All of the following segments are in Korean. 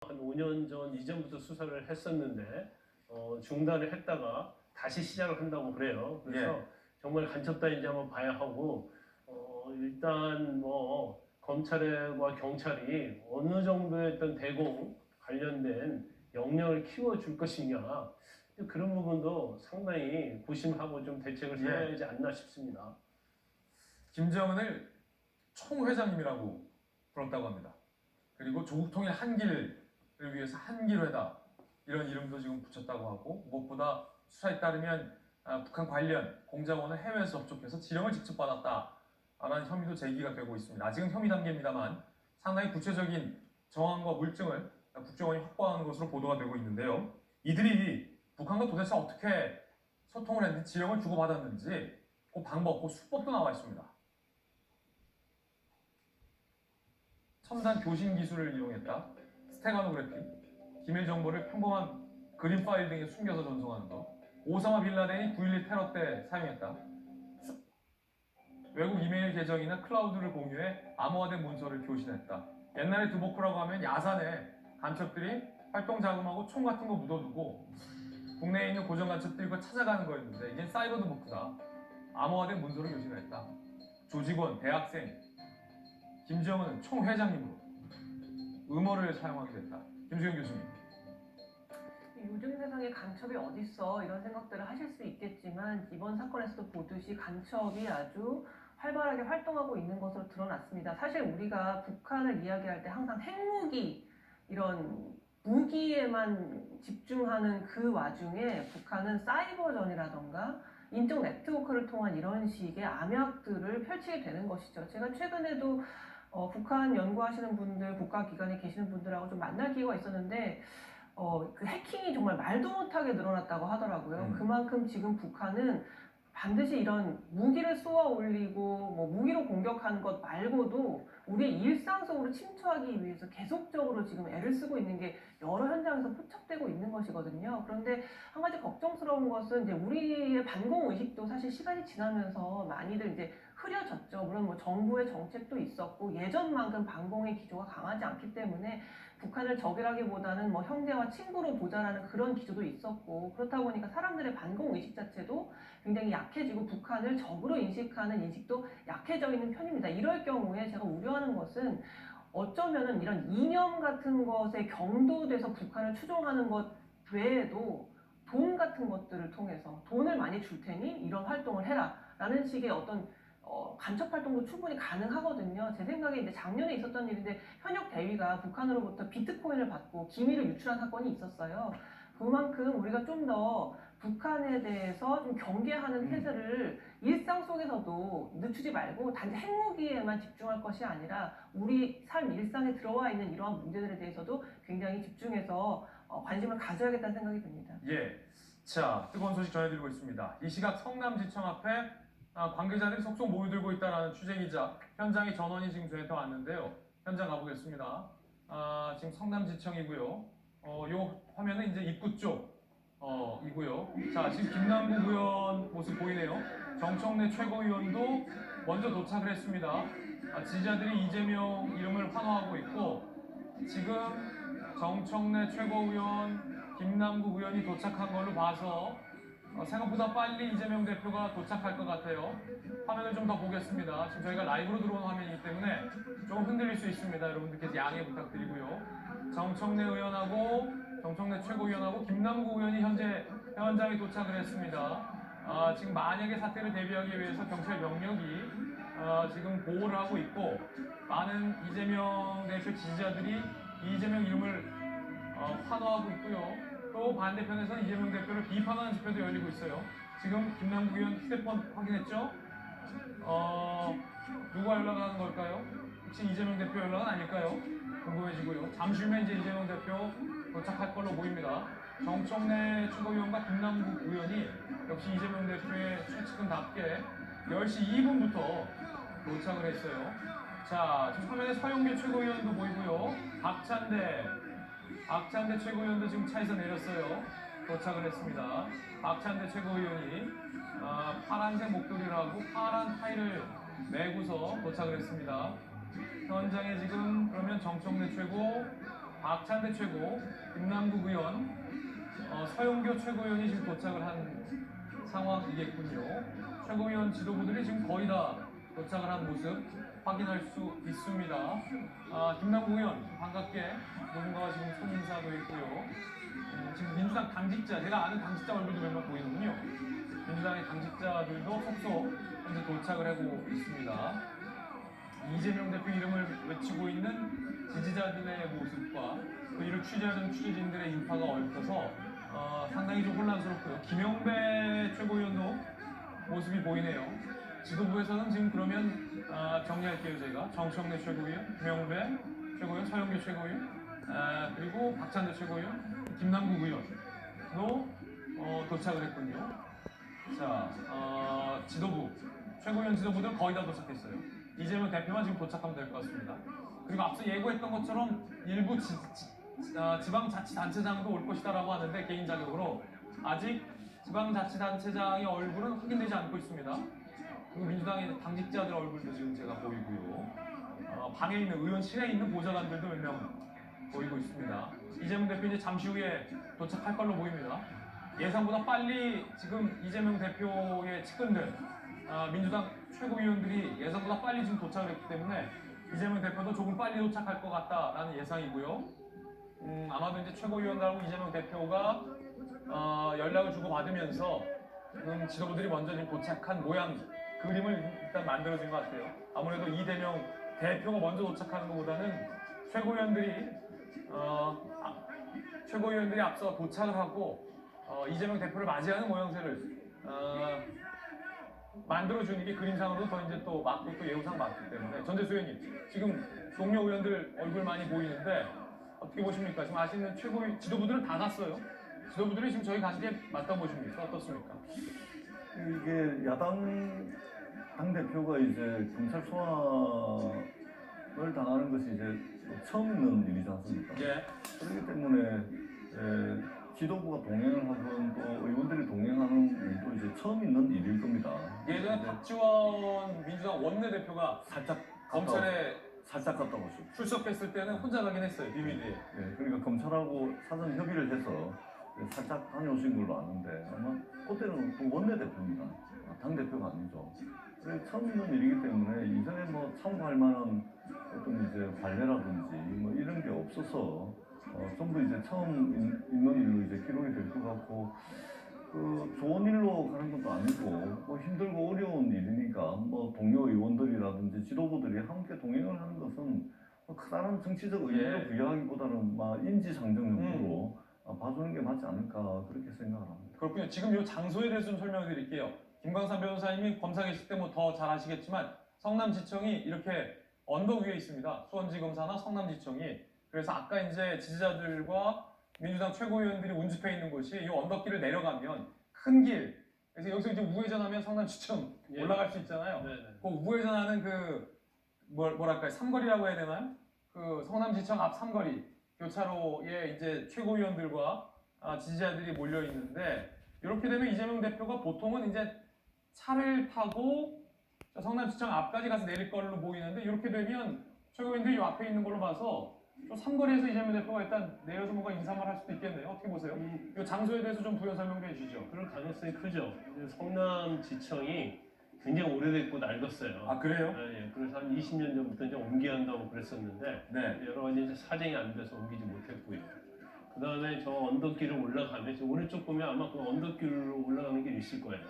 한 5년 전 이전부터 수사를 했었는데 어, 중단을 했다가 다시 시작을 한다고 그래요. 그래서 예. 정말 간첩단인지 한번 봐야 하고 어, 일단 뭐 검찰과 경찰이 어느 정도의 어떤 대공 관련된 역량을 키워줄 것이냐 그런 부분도 상당히 고심하고 좀 대책을 예. 세워야 하지 않나 싶습니다. 김정은을 총회장님이라고 불렀다고 합니다. 그리고 조국 통일 한길을 위해서 한길회다 이런 이름도 지금 붙였다고 하고 무엇보다 수사에 따르면 아, 북한 관련 공작원을 해외에서 접촉해서 지령을 직접 받았다라는 혐의도 제기가 되고 있습니다. 아직은 혐의 단계입니다만 상당히 구체적인 정황과 물증을 국정원이 확보하는 것으로 보도가 되고 있는데요. 이들이 북한과 도대체 어떻게 소통을 했는지 지령을 주고받았는지 그 방법, 그 수법도 나와 있습니다. 첨단 교신 기술을 이용했다. 스테가노그래피, 기밀 정보를 평범한 그림 파일 등에 숨겨서 전송하는 것. 오사마 빌라덴이 9.11 테러 때 사용했다. 수- 외국 이메일 계정이나 클라우드를 공유해 암호화된 문서를 교신했다. 옛날에 두보크라고 하면 야산에 간첩들이 활동 자금하고 총 같은 거 묻어두고 국내에 있는 고정 간첩들이 그걸 찾아가는 거였는데 이게 사이버 두보크다. 암호화된 문서를 교신했다. 조직원, 대학생, 김정은 총회장님으로 음어를 사용하게 됐다. 김수영 교수님. 요즘 세상에 간첩이 어딨어 이런 생각들을 하실 수 있겠지만 이번 사건에서도 보듯이 간첩이 아주 활발하게 활동하고 있는 것으로 드러났습니다. 사실 우리가 북한을 이야기할 때 항상 핵무기 이런 무기에만 집중하는 그 와중에 북한은 사이버전이라던가 인적 네트워크를 통한 이런 식의 암약들을 펼치게 되는 것이죠. 제가 최근에도 어, 북한 연구하시는 분들, 국가기관에 계시는 분들하고 좀 만날 기회가 있었는데 어, 그 해킹이 정말 말도 못하게 늘어났다고 하더라고요. 음. 그만큼 지금 북한은 반드시 이런 무기를 쏘아 올리고 뭐 무기로 공격하는 것 말고도 우리 일상 속으로 침투하기 위해서 계속적으로 지금 애를 쓰고 있는 게 여러 현장에서 포착되고 있는 것이거든요. 그런데 한 가지 걱정스러운 것은 이제 우리의 반공 의식도 사실 시간이 지나면서 많이들 이제 흐려졌죠. 물론 뭐 정부의 정책도 있었고 예전만큼 반공의 기조가 강하지 않기 때문에 북한을 적이라기보다는 뭐 형제와 친구로 보자라는 그런 기조도 있었고 그렇다 보니까 사람들의 반공 의식 자체도 굉장히 약해지고 북한을 적으로 인식하는 인식도 약해져 있는 편입니다. 이럴 경우에 제가 우려하는 것은 어쩌면은 이런 이념 같은 것에 경도돼서 북한을 추종하는 것 외에도 돈 같은 것들을 통해서 돈을 많이 줄 테니 이런 활동을 해라 라는 식의 어떤 어, 간첩 활동도 충분히 가능하거든요. 제 생각에 이제 작년에 있었던 일인데 현역 대위가 북한으로부터 비트코인을 받고 기밀을 유출한 사건이 있었어요. 그만큼 우리가 좀 더 북한에 대해서 좀 경계하는 음. 태세를 일상 속에서도 늦추지 말고 단지 핵무기에만 집중할 것이 아니라 우리 삶 일상에 들어와 있는 이러한 문제들에 대해서도 굉장히 집중해서 어, 관심을 가져야겠다는 생각이 듭니다. 예. 자, 뜨거운 소식 전해드리고 있습니다. 이 시각 성남지청 앞에 아, 관계자들이 속속 모여들고 있다는 취재기자 현장에 전원이 지금 저희한테 왔는데요. 현장 가보겠습니다. 아, 지금 성남지청이고요. 어, 요 화면은 이제 입구 쪽 어, 이고요. 자, 지금 김남국 의원 모습 보이네요. 정청래 최고위원도 먼저 도착을 했습니다. 아, 지지자들이 이재명 이름을 환호하고 있고 지금 정청래 최고위원, 김남국 의원이 도착한 걸로 봐서 어, 생각보다 빨리 이재명 대표가 도착할 것 같아요. 화면을 좀 더 보겠습니다. 지금 저희가 라이브로 들어온 화면이기 때문에 조금 흔들릴 수 있습니다. 여러분들께서 양해 부탁드리고요. 정청래 의원하고 정청래 최고위원하고 김남국 의원이 현재 현장에 도착을 했습니다. 아, 지금 만약의 사태를 대비하기 위해서 경찰 병력이 아, 지금 보호를 하고 있고 많은 이재명 대표 지지자들이 이재명 이름을 어, 환호하고 있고요. 또 반대편에서는 이재명 대표를 비판하는 집회도 열리고 있어요. 지금 김남국 의원 휴대폰 확인했죠? 어, 누가 연락하는 걸까요? 혹시 이재명 대표 연락은 아닐까요? 궁금해지고요. 잠시 후면 이제 이재명 대표 도착할 걸로 보입니다. 정청래 최고위원과 김남국 의원이 역시 이재명 대표의 최측근답게 10시 2분부터 도착을 했어요. 자, 지금 화면에 서영교 최고위원도 보이고요. 박찬대, 박찬대 최고위원도 지금 차에서 내렸어요. 도착을 했습니다. 박찬대 최고위원이 아, 파란색 목도리를 하고 파란 타이를 메고서 도착을 했습니다. 현장에 지금 그러면 정청래 최고, 박찬대 최고, 김남국 의원, 어, 서영교 최고위원이 지금 도착을 한 상황이겠군요. 최고위원 지도부들이 지금 거의 다 도착을 한 모습 확인할 수 있습니다. 아, 김남국 의원 반갑게 누군가가 지금 손인사도 있고요. 음, 지금 민주당 당직자, 제가 아는 당직자 얼굴도 몇명 보이는군요. 민주당의 당직자들도 속속 현재 도착을 하고 있습니다. 이재명 대표 이름을 외치고 있는 지지자들의 모습과 또 이를 취재하는 취재진들의 인파가 얽혀서 어, 상당히 좀 혼란스럽고요. 김영배 최고위원도 모습이 보이네요. 지도부에서는 지금 그러면 아, 정리할게요 저희가 정청래 최고위원, 김영배 최고위원, 서영교 최고위원, 아, 그리고 박찬대 최고위원, 김남국 의원도 어, 도착을 했군요. 자, 어, 지도부, 최고위원 지도부들 거의 다 도착했어요. 이재명 대표만 지금 도착하면 될 것 같습니다. 그리고 앞서 예고했던 것처럼 일부 지, 방자치단체장도 올 것이다라고 하는데 개인 자격으로 아직 지방자치단체장의 얼굴은 확인되지 않고 있습니다. 그리고 민주당의 당직자들 얼굴도 지금 제가 보이고요. 어, 방에 있는 의원 실에 있는 보좌관들도 몇 명 보이고 있습니다. 이재명 대표 이제 잠시 후에 도착할 걸로 보입니다. 예상보다 빨리 지금 이재명 대표의 측근들, 아, 민주당 최고위원들이 예상보다 빨리 지금 도착을 했기 때문에 이재명 대표도 조금 빨리 도착할 것 같다라는 예상이고요. 음, 아마도 이제 최고위원들하고 이재명 대표가 어, 연락을 주고 받으면서 음, 지도부들이 먼저 지금 도착한 모양 그림을 일단 만들어진 것 같아요. 아무래도 이대명 대표가 먼저 도착하는 것보다는 최고위원들이 어, 아, 최고위원들이 앞서 도착을 하고 어, 이재명 대표를 맞이하는 모양새를 어, 만들어주는 게 그림상으로 더 이제 또 맞고 또 예우상 맞기 때문에 전재수 의원님 지금 동료 의원들 얼굴 많이 보이는데 어떻게 보십니까? 지금 아시는 최고위 지도부들은 다 갔어요. 지도부들이 지금 저희 가시게 맞다 보십니까? 어떻습니까? 이게 야당 당 대표가 이제 경찰 소환을 당하는 것이 이제 처음 있는 일이지 않습니까? 예. 그렇기 때문에 에, 지도부가 동행을 하건 또 의원들이 동행하는 일도 이제 처음 있는 일일 겁니다. 예전에 박지원 민주당 원내대표가 살짝 검찰에 살짝 갔다 오죠. 출석했을 때는 혼자 가긴 했어요 비밀리에. 예, 그러니까 검찰하고 사전 협의를 해서 살짝 다녀오신 걸로 아는데 아마 그때는 또 원내대표입니다. 아, 당대표가 아니죠. 그래 처음 있는 일이기 때문에 이전에 뭐 참고할 만한 어떤 이제 관례라든지 뭐 이런 게 없어서 어, 전부 이제 처음 있- 있는 일로 이제 기록이 될 것 같고 그 좋은 일로 가는 것도 아니고 뭐 힘들고 어려운 일이니까 뭐 동료 의원들이라든지 지도부들이 함께 동행을 하는 것은 뭐 크다란 정치적 의미를 예. 부여하기보다는 막 인지상정 정도로 아, 봐주는 게 맞지 않을까 그렇게 생각을 합니다. 그렇군요. 지금 이 장소에 대해서 좀 설명을 드릴게요. 김광산 변호사님이 검사 계실 때 뭐 더 잘 아시겠지만 성남지청이 이렇게 언덕 위에 있습니다. 수원지검사나 성남지청이. 그래서 아까 이제 지지자들과 민주당 최고위원들이 운집해 있는 곳이 이 언덕길을 내려가면 큰 길. 그래서 여기서 이제 우회전하면 성남지청 예. 올라갈 수 있잖아요. 네 네. 그 우회전하는 그 뭘, 뭐랄까요 삼거리라고 해야 되나요? 그 성남지청 앞 삼거리 교차로에 이제 최고위원들과 아, 지지자들이 몰려 있는데 이렇게 되면 이재명 대표가 보통은 이제 차를 타고 저 성남시청 앞까지 가서 내릴 걸로 보이는데 이렇게 되면 최고위원들이 이 앞에 있는 걸로 봐서 좀 삼거리에서 이재명 대표가 일단 내려서 뭔가 인사말 할 수도 있겠네요. 어떻게 보세요? 음, 이 장소에 대해서 좀 부연 설명해 주시죠. 그럴 가능성이 크죠. 성남지청이 굉장히 오래됐고 낡았어요. 아 그래요? 예, 예. 그래서 한 20년 전부터 이제 옮겨야 한다고 그랬었는데 네. 여러 가지 이제 사정이 안 돼서 옮기지 못했고요. 그 다음에 저 언덕길을 올라가면 지금 오른쪽 보면 아마 그 언덕길로 올라가는 게 있을 거예요.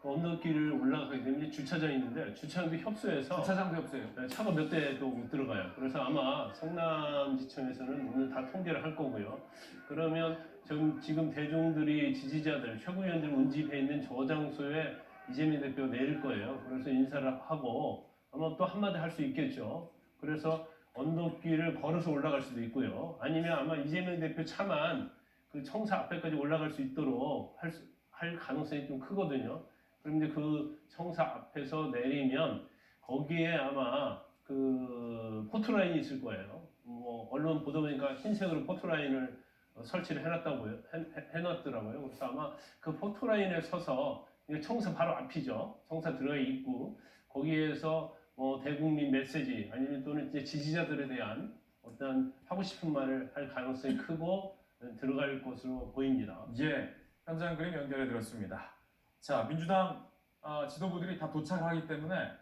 그 언덕길을 올라가게 되면 이제 주차장이 있는데 주차장도 협소해서 주차장도 없어요. 네, 차가 몇 대도 못 들어가요. 그래서 아마 성남지청에서는 오늘 다 통계를 할 거고요. 그러면 지금, 지금 대중들이 지지자들, 최고위원들 운집해 있는 저 장소에 이재명 대표 내릴 거예요. 그래서 인사를 하고 아마 또 한마디 할 수 있겠죠. 그래서 언덕길을 걸어서 올라갈 수도 있고요. 아니면 아마 이재명 대표 차만 그 청사 앞에까지 올라갈 수 있도록 할, 수- 할 가능성이 좀 크거든요. 이제 그 청사 앞에서 내리면 거기에 아마 그 포토라인이 있을 거예요. 뭐 언론 보다 보니까 흰색으로 포토라인을 어, 설치를 해놨다고요. 해, 해- 해놨더라고요. 그래서 아마 그 포토라인에 서서 청사 바로 앞이죠. 청사 들어가 있고 거기에서 뭐 대국민 메시지 아니면 또는 이제 지지자들에 대한 어떤 하고 싶은 말을 할 가능성이 크고 들어갈 것으로 보입니다. 예, 현장 그림 연결해 드렸습니다. 자, 민주당 아, 지도부들이 다 도착하기 때문에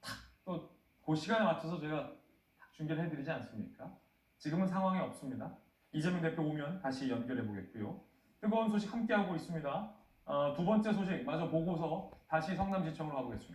딱또그 시간에 맞춰서 제가 딱 중계를 해드리지 않습니까? 지금은 상황이 없습니다. 이재명 대표 오면 다시 연결해 보겠고요. 뜨거운 소식 함께하고 있습니다. 어, 두 번째 소식 마저 보고서 다시 성남지청으로 가보겠습니다.